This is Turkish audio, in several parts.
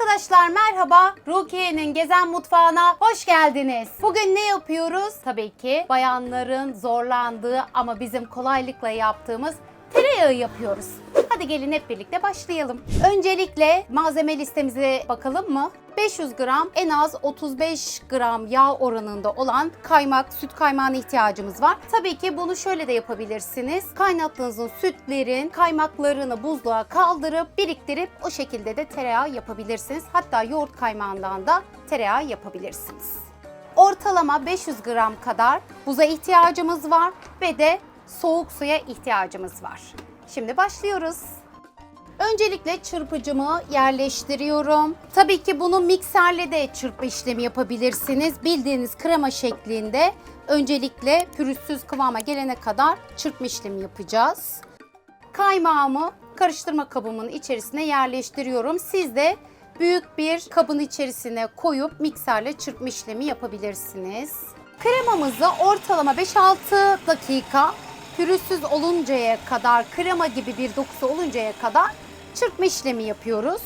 Arkadaşlar merhaba. Rukiye'nin Gezen Mutfağı'na hoş geldiniz. Bugün ne yapıyoruz? Tabii ki bayanların zorlandığı ama bizim kolaylıkla yaptığımız tereyağı yapıyoruz. Hadi gelin hep birlikte başlayalım. Öncelikle malzeme listemize bakalım mı? 500 gram en az 35 gram yağ oranında olan kaymak, süt kaymağına ihtiyacımız var. Tabii ki bunu şöyle de yapabilirsiniz. Kaynattığınız sütlerin kaymaklarını buzluğa kaldırıp biriktirip o şekilde de tereyağı yapabilirsiniz. Hatta yoğurt kaymağından da tereyağı yapabilirsiniz. Ortalama 500 gram kadar buza ihtiyacımız var ve de soğuk suya ihtiyacımız var. Şimdi başlıyoruz. Öncelikle çırpıcımı yerleştiriyorum. Tabii ki bunu mikserle de çırpı işlemi yapabilirsiniz. Bildiğiniz krema şeklinde öncelikle pürüzsüz kıvama gelene kadar çırpma işlemi yapacağız. Kaymağımı karıştırma kabımın içerisine yerleştiriyorum. Siz de büyük bir kabın içerisine koyup mikserle çırpma işlemi yapabilirsiniz. Kremamızı ortalama 5-6 dakika pürüzsüz oluncaya kadar, krema gibi bir dokusu oluncaya kadar çırpma işlemi yapıyoruz.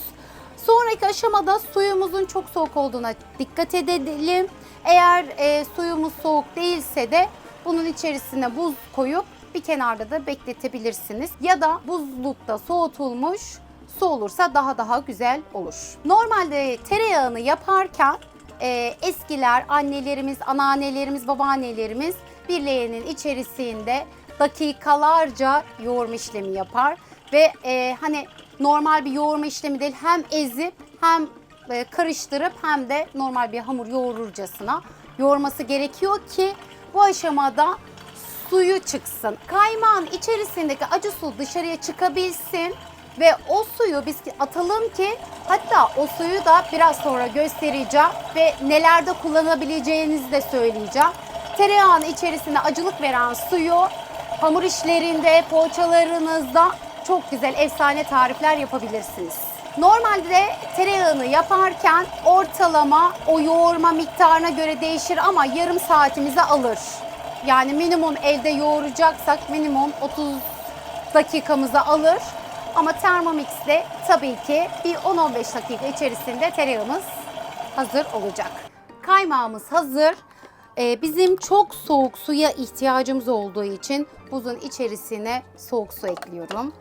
Sonraki aşamada suyumuzun çok soğuk olduğuna dikkat edelim. Eğer e, suyumuz soğuk değilse de bunun içerisine buz koyup bir kenarda da bekletebilirsiniz. Ya da buzlukta soğutulmuş su olursa daha daha güzel olur. Normalde tereyağını yaparken e, eskiler, annelerimiz, anneannelerimiz, babaannelerimiz bir leğenin içerisinde dakikalarca yoğurma işlemi yapar ve e, hani normal bir yoğurma işlemi değil hem ezip hem e, karıştırıp hem de normal bir hamur yoğururcasına yoğurması gerekiyor ki bu aşamada suyu çıksın. Kaymağın içerisindeki acı su dışarıya çıkabilsin ve o suyu biz atalım ki hatta o suyu da biraz sonra göstereceğim ve nelerde kullanabileceğinizi de söyleyeceğim. Tereyağının içerisine acılık veren suyu hamur işlerinde, poğaçalarınızda çok güzel efsane tarifler yapabilirsiniz. Normalde tereyağını yaparken ortalama o yoğurma miktarına göre değişir ama yarım saatimizi alır. Yani minimum evde yoğuracaksak minimum 30 dakikamızı alır. Ama Thermomix'te tabii ki bir 10-15 dakika içerisinde tereyağımız hazır olacak. Kaymağımız hazır. Ee, bizim çok soğuk suya ihtiyacımız olduğu için buzun içerisine soğuk su ekliyorum.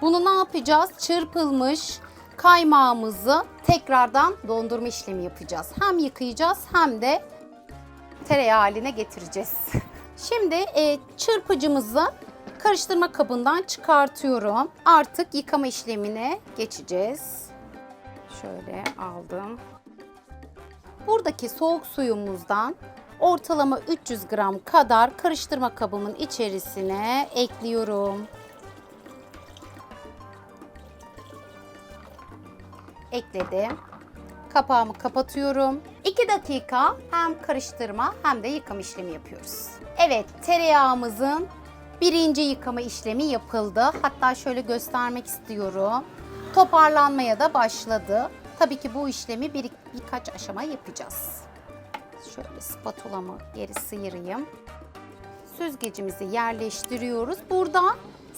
Bunu ne yapacağız? Çırpılmış kaymağımızı tekrardan dondurma işlemi yapacağız. Hem yıkayacağız hem de tereyağı haline getireceğiz. Şimdi e, çırpıcımızı karıştırma kabından çıkartıyorum. Artık yıkama işlemine geçeceğiz. Şöyle aldım. Buradaki soğuk suyumuzdan ortalama 300 gram kadar karıştırma kabımın içerisine ekliyorum. Ekledim. Kapağımı kapatıyorum. 2 dakika hem karıştırma hem de yıkama işlemi yapıyoruz. Evet tereyağımızın birinci yıkama işlemi yapıldı. Hatta şöyle göstermek istiyorum. Toparlanmaya da başladı. Tabii ki bu işlemi bir, birkaç aşama yapacağız. Şöyle spatulamı geri sıyırayım. Süzgecimizi yerleştiriyoruz. Burada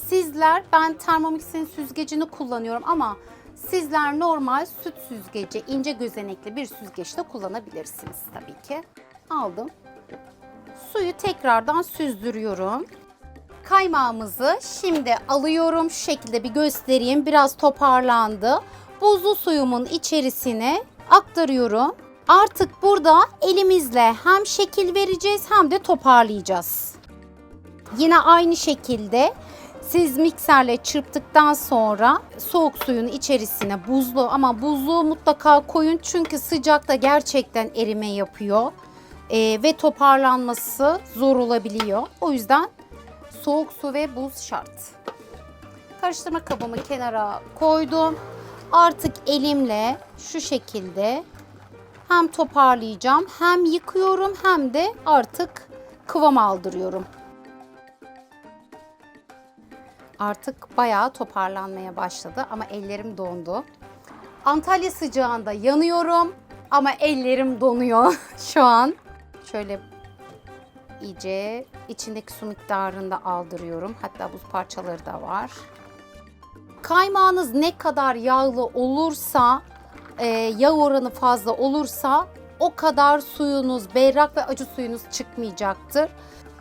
sizler, ben Thermomix'in süzgecini kullanıyorum ama sizler normal süt süzgeci, ince gözenekli bir süzgeç de kullanabilirsiniz tabii ki. Aldım. Suyu tekrardan süzdürüyorum. Kaymağımızı şimdi alıyorum. Şu şekilde bir göstereyim. Biraz toparlandı. Buzlu suyumun içerisine aktarıyorum. Artık burada elimizle hem şekil vereceğiz hem de toparlayacağız. Yine aynı şekilde siz mikserle çırptıktan sonra soğuk suyun içerisine buzlu ama buzluğu mutlaka koyun çünkü sıcakta gerçekten erime yapıyor Ee, ve toparlanması zor olabiliyor. O yüzden soğuk su ve buz şart. Karıştırma kabımı kenara koydum. Artık elimle şu şekilde hem toparlayacağım hem yıkıyorum hem de artık kıvam aldırıyorum. Artık bayağı toparlanmaya başladı ama ellerim dondu. Antalya sıcağında yanıyorum ama ellerim donuyor şu an. Şöyle iyice içindeki su miktarını da aldırıyorum. Hatta buz parçaları da var. Kaymağınız ne kadar yağlı olursa e, yağ oranı fazla olursa o kadar suyunuz berrak ve acı suyunuz çıkmayacaktır.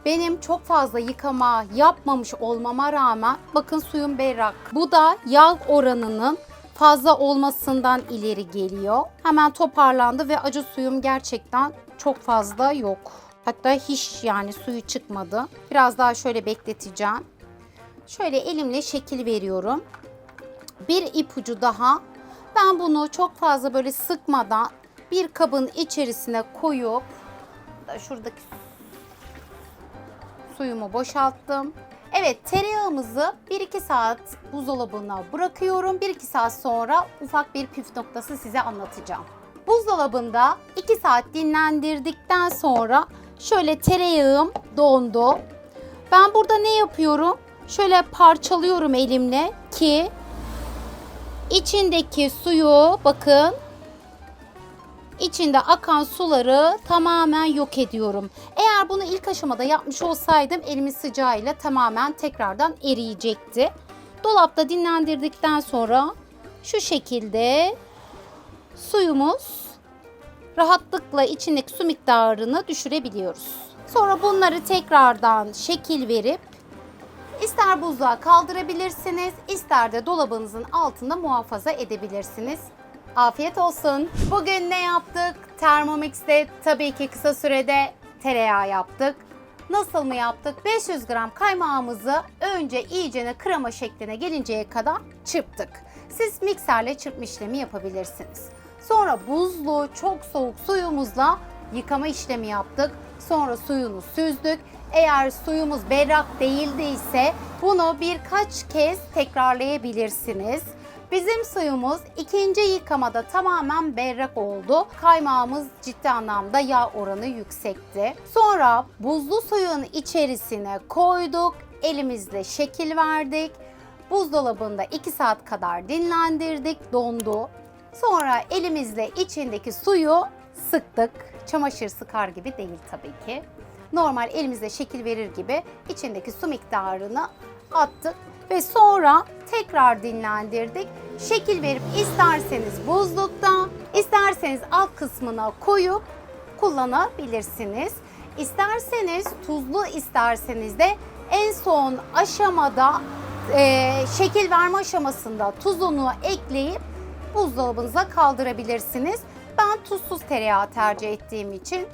Benim çok fazla yıkama yapmamış olmama rağmen bakın suyum berrak. Bu da yağ oranının fazla olmasından ileri geliyor. Hemen toparlandı ve acı suyum gerçekten çok fazla yok. Hatta hiç yani suyu çıkmadı. Biraz daha şöyle bekleteceğim. Şöyle elimle şekil veriyorum. Bir ipucu daha. Ben bunu çok fazla böyle sıkmadan bir kabın içerisine koyup da şuradaki suyumu boşalttım. Evet tereyağımızı 1-2 saat buzdolabına bırakıyorum. 1-2 saat sonra ufak bir püf noktası size anlatacağım. Buzdolabında 2 saat dinlendirdikten sonra şöyle tereyağım dondu. Ben burada ne yapıyorum? Şöyle parçalıyorum elimle ki içindeki suyu bakın içinde akan suları tamamen yok ediyorum. Eğer bunu ilk aşamada yapmış olsaydım elimin sıcağıyla tamamen tekrardan eriyecekti. Dolapta dinlendirdikten sonra şu şekilde suyumuz rahatlıkla içindeki su miktarını düşürebiliyoruz. Sonra bunları tekrardan şekil verip ister buzluğa kaldırabilirsiniz, ister de dolabınızın altında muhafaza edebilirsiniz. Afiyet olsun. Bugün ne yaptık? Thermomix'te tabii ki kısa sürede tereyağı yaptık. Nasıl mı yaptık? 500 gram kaymağımızı önce iyicene krema şekline gelinceye kadar çırptık. Siz mikserle çırpma işlemi yapabilirsiniz. Sonra buzlu, çok soğuk suyumuzla yıkama işlemi yaptık. Sonra suyunu süzdük. Eğer suyumuz berrak değildiyse bunu birkaç kez tekrarlayabilirsiniz. Bizim suyumuz ikinci yıkamada tamamen berrak oldu. Kaymağımız ciddi anlamda yağ oranı yüksekti. Sonra buzlu suyun içerisine koyduk. Elimizle şekil verdik. Buzdolabında 2 saat kadar dinlendirdik. Dondu. Sonra elimizle içindeki suyu sıktık. Çamaşır sıkar gibi değil tabii ki. Normal elimizle şekil verir gibi içindeki su miktarını attık ve sonra tekrar dinlendirdik. Şekil verip isterseniz buzlukta, isterseniz alt kısmına koyup kullanabilirsiniz. İsterseniz tuzlu isterseniz de en son aşamada e, şekil verme aşamasında tuzunu ekleyip buzdolabınıza kaldırabilirsiniz. Ben tuzsuz tereyağı tercih ettiğim için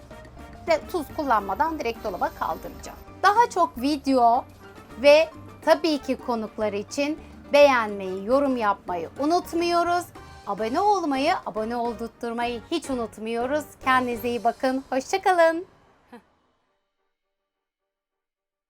tuz kullanmadan direkt dolaba kaldıracağım. Daha çok video ve tabii ki konuklar için beğenmeyi, yorum yapmayı unutmuyoruz. Abone olmayı, abone oldurtmayı hiç unutmuyoruz. Kendinize iyi bakın. Hoşçakalın.